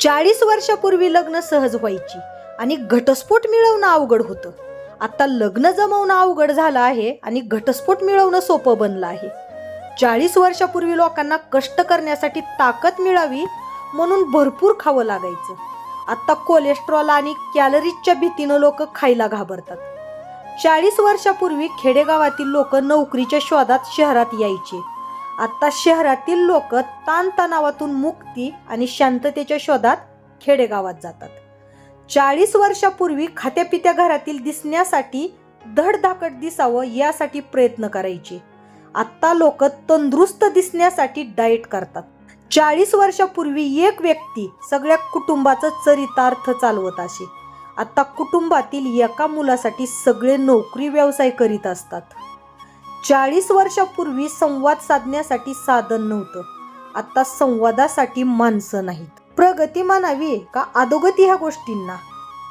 चाळीस वर्षापूर्वी लग्न सहज व्हायची आणि घटस्फोट मिळवणं अवघड होतं. आता लग्न जमवणं अवघड झालं आहे आणि घटस्फोट मिळवणं सोपं बनलं आहे. चाळीस वर्षापूर्वी लोकांना कष्ट करण्यासाठी ताकद मिळावी म्हणून भरपूर खावं लागायचं. आता कोलेस्ट्रॉल आणि कॅलरीजच्या भीतीनं लोक खायला घाबरतात. चाळीस वर्षापूर्वी खेडेगावातील लोक नोकरीच्या शोधात शहरात यायचे. आता शहरातील लोक ताणतणावातून मुक्ती आणि शांततेच्या शोधात खेडेगावात जातात. चाळीस वर्षापूर्वी खात्यापित्या घरातील दिसण्यासाठी धडधाकट दिसावं यासाठी प्रयत्न करायचे. आत्ता लोक तंदुरुस्त दिसण्यासाठी डाएट करतात. चाळीस वर्षापूर्वी एक व्यक्ती सगळ्या कुटुंबाचं चरितार्थ चालवत असे. आता कुटुंबातील एका मुलासाठी सगळे नोकरी व्यवसाय करीत असतात. चाळीस वर्षापूर्वी संवाद साधण्यासाठी साधन नव्हतं. आता संवादासाठी माणसं नाहीत. प्रगती म्हणावी का अधोगती ह्या गोष्टींना?